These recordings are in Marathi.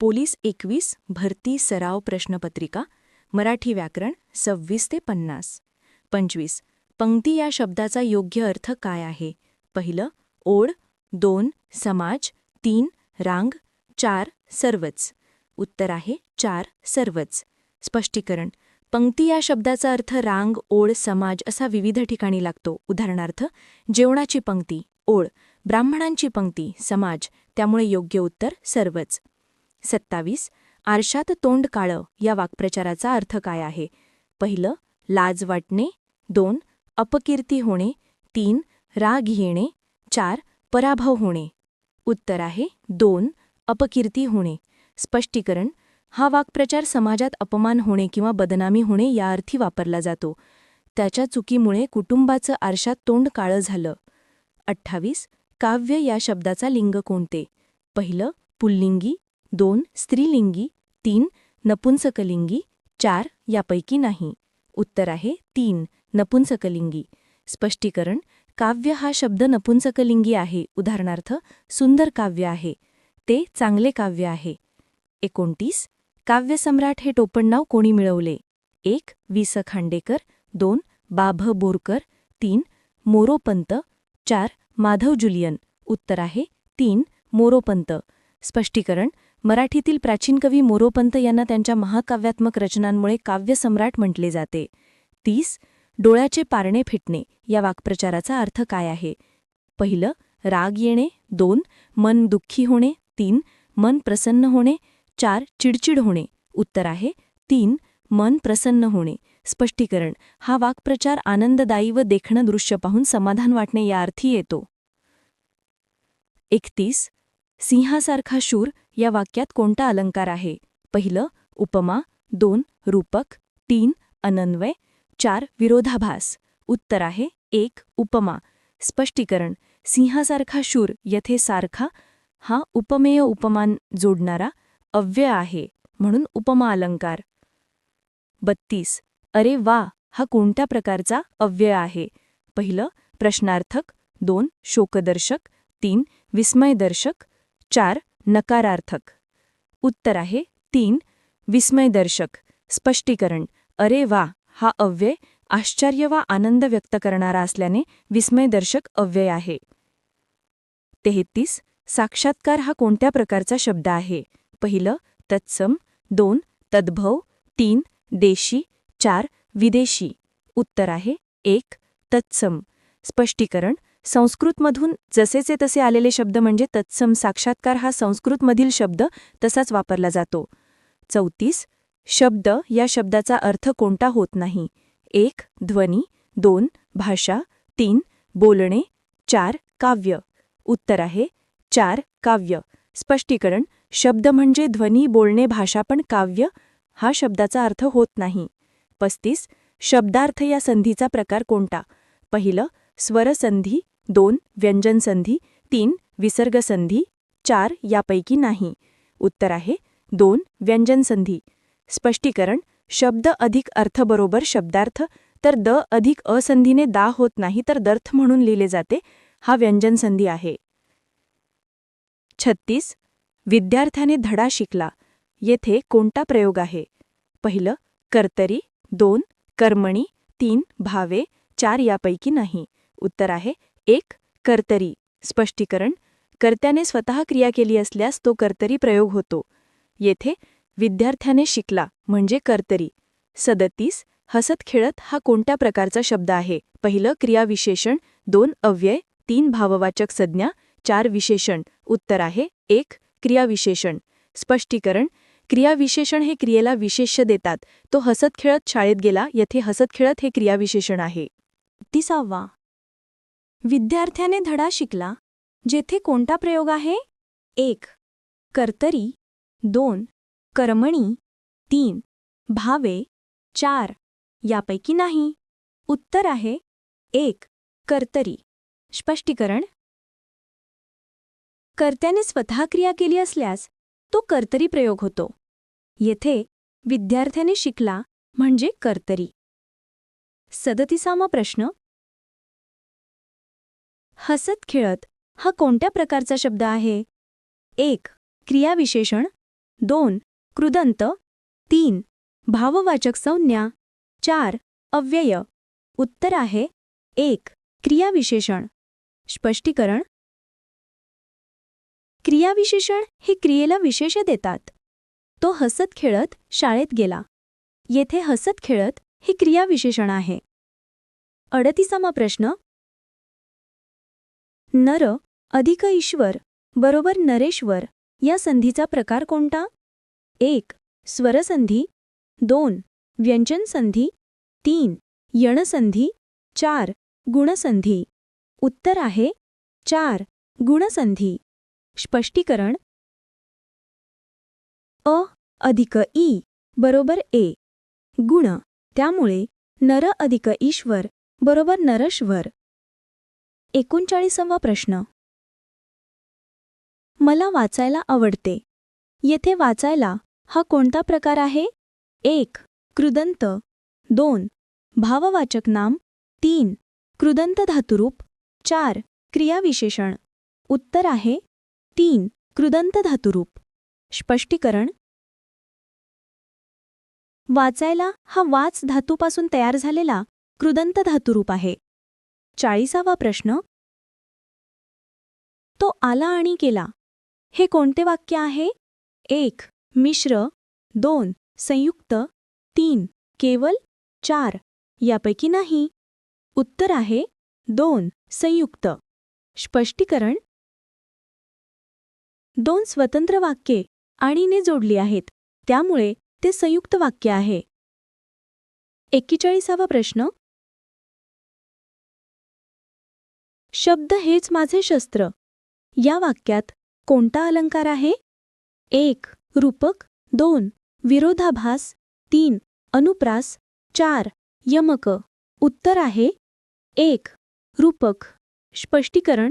पोलीस एकवीस भरती सराव प्रश्नपत्रिका मराठी व्याकरण सव्वीस ते पन्नास. पंचवीस पंक्ती या शब्दाचा योग्य अर्थ काय आहे? पहिलं ओढ दोन समाज तीन रांग चार सर्वच. उत्तर आहे चार सर्वच. स्पष्टीकरण पंक्ती या शब्दाचा अर्थ रांग ओळ समाज असा विविध ठिकाणी लागतो. उदाहरणार्थ जेवणाची पंक्ती ओळ ब्राह्मणांची पंक्ती समाज त्यामुळे योग्य उत्तर सर्वच. सत्तावीस आरशात तोंड काळं या वाक्प्रचाराचा अर्थ काय आहे? पहिलं लाज वाटणे. दोन अपकीर्ती होणे. तीन राग येणे. चार पराभव होणे. उत्तर आहे दोन अपकीर्ती होणे. स्पष्टीकरण हा वाक्प्रचार समाजात अपमान होणे किंवा बदनामी होणे या अर्थी वापरला जातो. त्याच्या चुकीमुळे कुटुंबाचं आरशात तोंड काळं झालं. अठ्ठावीस काव्य या शब्दाचा लिंग कोणते? पहिलं पुल्लिंगी. दोन स्त्रीलिंगी तीन नपुंसकलिंगी चार यापैकी नाही. उत्तर आहे तीन नपुंसकलिंगी. स्पष्टीकरण काव्य हा शब्द नपुंसकलिंगी आहे. उदाहरणार्थ सुंदर काव्य आहे. ते चांगले काव्य आहे. एकोणतीस काव्यसम्राट हे टोपणनाव कोणी मिळवले? एक वि स खांडेकर दोन बाभ बोरकर तीन मोरोपंत चार माधव जुलियन. उत्तर आहे तीन मोरोपंत स्पष्टीकरण मराठीतील प्राचीन कवी मोरोपंत यांना त्यांच्या महाकाव्यात्मक रचनांमुळे काव्यसम्राट म्हटले जाते. तीस डोळ्याचे पारणे फिटणे या वाक्प्रचाराचा अर्थ काय आहे? पहिलं राग येणे. दोन मन दुःखी होणे. तीन मन प्रसन्न होणे. चार चिडचिड होणे. उत्तर आहे तीन मन प्रसन्न होणे. स्पष्टीकरण हा वाक्प्रचार आनंददायी व देखणं दृश्य पाहून समाधान वाटणे या अर्थी येतो. एकतीस सिंहासारखा शूर या वाक्यात कोणता अलंकार आहे? पहिलं उपमा. दोन रूपक. तीन अनन्वय. चार विरोधाभास. उत्तर आहे एक उपमा. स्पष्टीकरण सिंहासारखा शूर येथे सारखा हा उपमेय उपमान जोडणारा अव्यय आहे म्हणून उपमा अलंकार. बत्तीस अरे वा हा कोणत्या प्रकारचा अव्यय आहे? पहिलं प्रश्नार्थक. दोन शोकदर्शक. तीन विस्मयदर्शक. चार नकारार्थक. उत्तर आहे तीन विस्मयदर्शक स्पष्टीकरण. अरे वा हा अव्यय आश्चर्य वा आनंद व्यक्त करणारा असल्याने विस्मयदर्शक अव्यय आहे. तेहतीस साक्षात्कार हा कोणत्या प्रकारचा शब्द आहे? पहिलं तत्सम. दोन तद्भव. तीन देशी. चार विदेशी. उत्तर आहे एक तत्सम. स्पष्टीकरण संस्कृतमधून जसेचे तसे आलेले शब्द म्हणजे तत्सम साक्षात्कार हा संस्कृतमधील शब्द तसाच वापरला जातो. चौतीस शब्द या शब्दाचा अर्थ कोणता होत नाही. एक ध्वनी. दोन भाषा. तीन बोलणे. चार काव्य. उत्तर आहे चार काव्य. स्पष्टीकरण शब्द म्हणजे ध्वनी बोलणे भाषा पण काव्य हा शब्दाचा अर्थ होत नाही. पस्तीस शब्दार्थ या संधीचा प्रकार कोणता? पहिलं स्वरसंधी दोन व्यंजनसंधी तीन विसर्गसंधी चार यापैकी नाही. उत्तर आहे दोन व्यंजनसंधी. स्पष्टीकरण शब्द अधिक अर्थबरोबर शब्दार्थ तर द अधिक असंधीने दा होत नाही तर दर्थ म्हणून लिहिले जाते हा व्यंजनसंधी आहे. छत्तीस विद्यार्थ्याने धडा शिकला. येथे कोणता प्रयोग आहे? पहिलं कर्तरी दोन कर्मणी तीन भावे चार यापैकी नाही. उत्तर आहे एक कर्तरी. स्पष्टीकरण कर्त्याने स्वतः क्रिया केली असल्यास तो कर्तरी प्रयोग होतो. येथे विद्यार्थ्याने शिकला म्हणजे कर्तरी. सदतीस हसत खेळत हा कोणत्या प्रकारचा शब्द आहे? पहिलं क्रियाविशेषण. दोन अव्यय. तीन भाववाचक संज्ञा. चार विशेषण. उत्तर आहे एक क्रियाविशेषण. स्पष्टीकरण क्रियाविशेषण हे क्रियेला विशेष्य देतात. तो हसत खेळत शाळेत गेला येथे हसत खेळत हे क्रियाविशेषण आहे. तिसावा. विद्यार्थ्याने धडा शिकला. जेथे कोणता प्रयोग आहे? एक. कर्तरी. दोन. कर्मणी. तीन. भावे. चार. यापैकी नाही. उत्तर आहे. एक. कर्तरी. स्पष्टीकरण. कर्त्याने स्वतः क्रिया केली असल्यास तो कर्तरी प्रयोग होतो. येथे विद्यार्थ्याने शिकला म्हणजे कर्तरी. सदतिसामा प्रश्न. हसत खेळत हा कोणत्या प्रकारचा शब्द आहे? एक क्रियाविशेषण. दोन कृदंत तीन भाववाचक संज्ञा. चार अव्यय. उत्तर आहे एक क्रियाविशेषण. स्पष्टीकरण. क्रियाविशेषण हे क्रियेला विशेष देतात. तो हसत खेळत शाळेत गेला. येथे हसत खेळत हे क्रियाविशेषण आहे. अडतीसामा प्रश्न. नर अधिक ईश्वर बरोबर नरेश्वर या संधीचा प्रकार कोणता? एक स्वरसंधी. दोन व्यंजन संधी. तीन यणसंधी चार गुणसंधी उत्तर आहे चार गुणसंधी स्पष्टीकरण. अ अधिक ई बरोबर ए. गुण त्यामुळे नर अधिक ईश्वर बरोबर नरश्वर. एकोणचाळीसावा प्रश्न. मला वाचायला आवडते. येथे वाचायला हा कोणता प्रकार आहे? एक कृदंत दोन भाववाचक नाम. तीन कृदंत धातुरूप. चार क्रियाविशेषण. उत्तर आहे तीन कृदंत धातुरूप. स्पष्टीकरण. वाचायला हा वाच धातूपासून तयार झालेला कृदंत धातुरूप आहे. चाळीसावा प्रश्न. तो आला आणि गेला. हे कोणते वाक्य आहे? एक मिश्र. दोन संयुक्त. तीन केवल. चार यापैकी नाही. उत्तर आहे दोन संयुक्त. स्पष्टीकरण. दोन स्वतंत्र वाक्ये आणीने जोडली आहेत. त्यामुळे ते संयुक्त वाक्य आहे. एक्केचाळीसावा प्रश्न. शब्द हेच माझे शस्त्र. या वाक्यात कोणता अलंकार आहे? एक रूपक. दोन विरोधाभास. तीन अनुप्रास. चार यमक. उत्तर आहे एक रूपक. स्पष्टीकरण.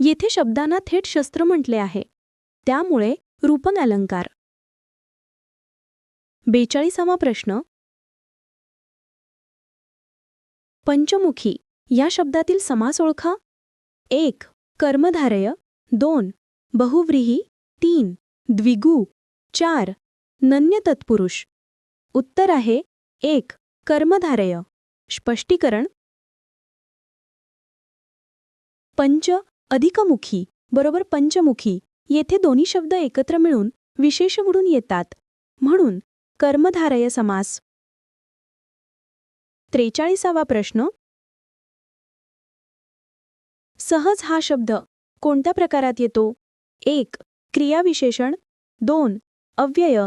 येथे शब्दांना थेट शस्त्र म्हटले आहे. त्यामुळे रूपन अलंकार. बेचाळीसावा प्रश्न. पंचमुखी या शब्दातील समास ओळखा. एक कर्मधारय. दोन बहुव्रीही. तीन द्विगु. चार नन्य तत्पुरुष उत्तर आहे एक कर्मधारय. स्पष्टीकरण. पंच अधिकमुखी. बरोबर पंचमुखी. येथे दोन्ही शब्द एकत्र मिळून विशेष म्हणून येतात. म्हणून कर्मधारय समास. त्रेचाळीसावा प्रश्न. सहज हा शब्द कोणत्या प्रकारात येतो? एक क्रियाविशेषण. दोन अव्यय.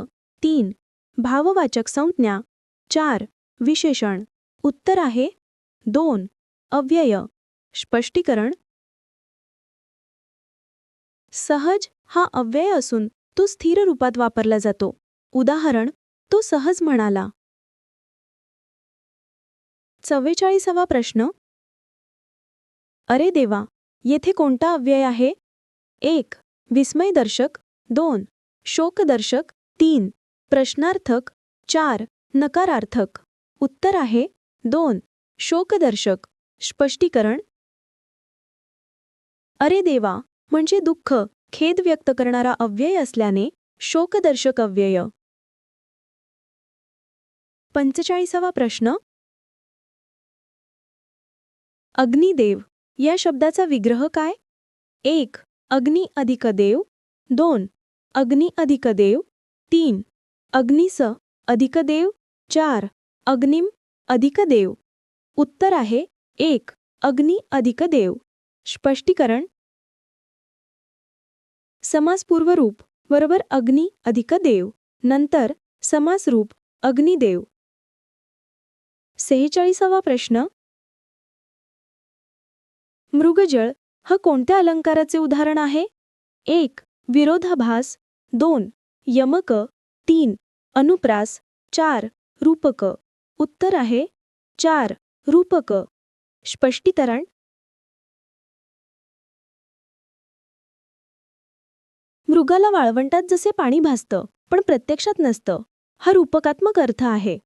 तीन भाववाचक संज्ञा. चार विशेषण. उत्तर आहे. दोन अव्यय. स्पष्टीकरण. सहज हा अव्यय असून तो स्थिर रूपात वापरला जातो. उदाहरण तो सहज म्हणाला चव्वेचाळीसावा प्रश्न? अरे देवा येथे कोणता अव्यय आहे? एक विस्मयदर्शक दोन शोकदर्शक तीन प्रश्नार्थक चार नकारार्थक. उत्तर आहे दोन शोकदर्शक. स्पष्टीकरण? अरे देवा म्हणजे दुःख खेद व्यक्त करणारा अव्यय असल्याने शोकदर्शक अव्यय. पंचेचाळीसावा प्रश्न? अग्निदेव. या शब्दाचा विग्रह काय? एक अग्नि अधिक देव दोन अग्नि अधिक देव तीन अग्निस अधिक देव चार अग्निम अधिक देव उत्तर आहे एक अग्नि अधिक देव स्पष्टीकरण. समासपूर्व रूप बरोबर अग्नि अधिक देव नंतर समासरूप अग्निदेव. सेहेचाळीसावा प्रश्न. मृगजळ हा कोणत्या अलंकाराचे उदाहरण आहे? एक विरोधाभास. दोन यमक. तीन अनुप्रास. चार रूपक. उत्तर आहे चार रूपक. स्पष्टीकरण. मृगाला वाळवंटात जसे पाणी भासतं पण प्रत्यक्षात नसतं. हा रूपकात्मक अर्थ आहे.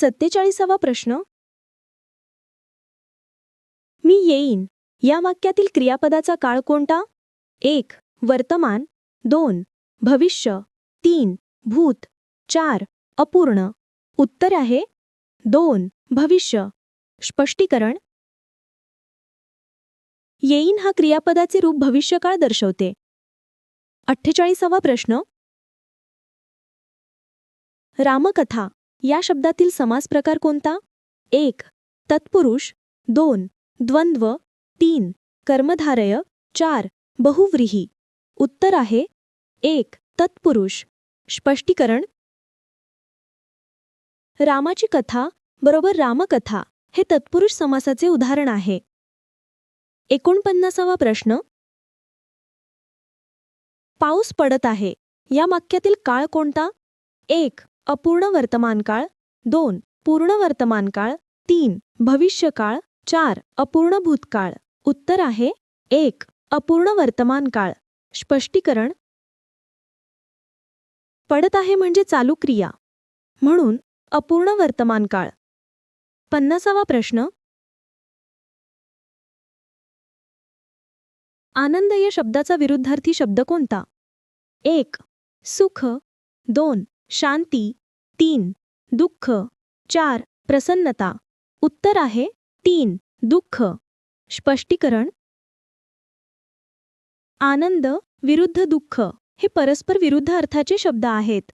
सत्तेचाळीसावा प्रश्न? मी येईन. या वाक्यातील क्रियापदाचा काळ कोणता? एक वर्तमान. दोन भविष्य. तीन भूत. चार अपूर्ण. उत्तर आहे? दोन भविष्य. स्पष्टीकरण? येईन हा क्रियापदाचे रूप भविष्यकाळ दर्शवते. अठ्ठेचाळीसावा प्रश्न? रामकथा. या शब्दातील समास प्रकार कोणता? एक तत्पुरुष. दोन द्वंद्व. तीन कर्मधारय. चार बहुव्रीही. उत्तर आहे एक तत्पुरुष. स्पष्टीकरण. रामाची कथा बरोबर रामकथा हे तत्पुरुष समासाचे उदाहरण आहे. एकोणपन्नासावा प्रश्न. पाऊस पडत आहे. या वाक्यातील काळ कोणता? एक अपूर्ण वर्तमानकाळ दोन पूर्ण वर्तमानकाळ तीन भविष्यकाळ चार अपूर्ण भूतकाळ. उत्तर आहे एक अपूर्ण वर्तमानकाळ स्पष्टीकरण. पडत आहे म्हणजे चालू क्रिया. म्हणून अपूर्ण वर्तमानकाळ पन्नासावा प्रश्न. आनंद या शब्दाचा विरुद्धार्थी शब्द कोणता? एक सुख. दोन शांती तीन दुःख चार प्रसन्नता. उत्तर आहे तीन दुःख. स्पष्टीकरण. आनंद विरुद्ध दुःख. हे परस्पर विरुद्ध अर्थाचे शब्द आहेत.